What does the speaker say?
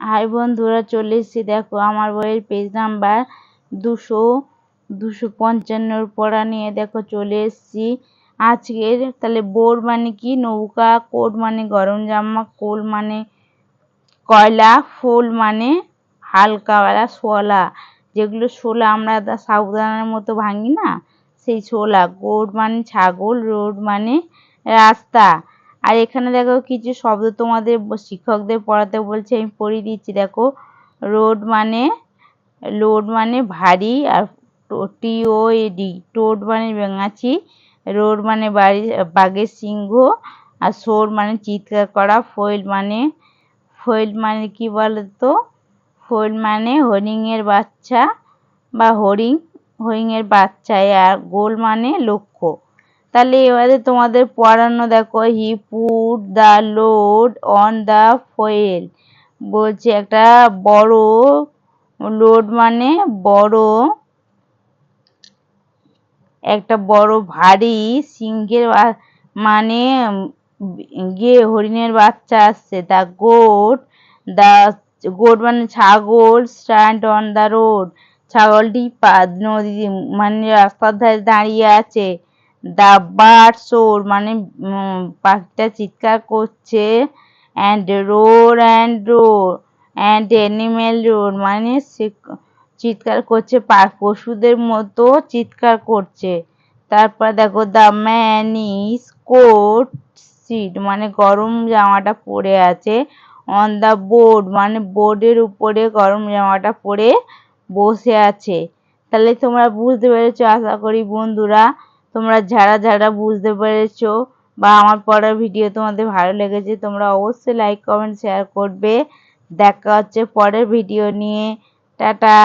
High বন্ধুরা, চলে এসেছি দেখো আমার বইয়ের পেজ নাম্বার দুশো দুশো পঞ্চান্নর পড়া নিয়ে দেখো চলে এসেছি। আজকের তাহলে বোর মানে কি? নৌকা, কোট মানে গরম জামা, কোল মানে কয়লা, ফুল মানে হালকাওয়ালা শোলা যেগুলো শোলা আমরা সাবধানের মতো ভাঙি না? সেই শোলা গোট মানে ছাগল, রোড মানে রাস্তা। আর এখানে দেখো কিছু শব্দ তোমাদের শিক্ষকদের পড়াতে বলছে, আমি পড়িয়ে দিচ্ছি। দেখো, রোড মানে লোড মানে ভারী আর টি ও এডি টোড মানে বেঙাচি রোড মানে বাড়ি, বাঘের সিংহ আর সোর মানে চিৎকার করা, ফয়েল মানে ফয়েল মানে কি বলতো? ফয়েল মানে হরিণের বাচ্চা বা হরিণ, হরিণের বাচ্চা, আর গোল মানে লক্ষ্য। তাহলে এবারে তোমাদের পড়ানো দেখো he put the load on the foil বলছে একটা বড় লোড মানে বড়, একটা বড় ভারী সিংহের মানে গিয়ে হরিণের বাচ্চা আসছে। দ্য গোট দ্য গোট মানে ছাগল স্ট্যান্ড অন দ্য রোড ছাগলটি পা নদী মানে রাস্তার ধারে দাঁড়িয়ে আছে। দ্য বার্ড সোর মানে পাখিটা চিৎকার করছে and roar and roar and animal roar মানে সে চিৎকার করছে পশুদের মতো চিৎকার করছে। তারপর দেখো the man is coat sit মানে গরম জামাটা পরে আছে অন দ্য বোর্ড মানে বোর্ডের উপরে গরম জামাটা পরে বসে আছে। তাহলে তোমরা বুঝতে পেরেছ, আশা করি বন্ধুরা তোমরা যারা যারা বুঝতে পেরেছ বা আমার পড়ার ভিডিও তোমাদের ভালো লেগেছে, তোমরা অবশ্যই লাইক কমেন্ট শেয়ার করবে। দেখা হচ্ছে পরের ভিডিও নিয়ে। টাটা!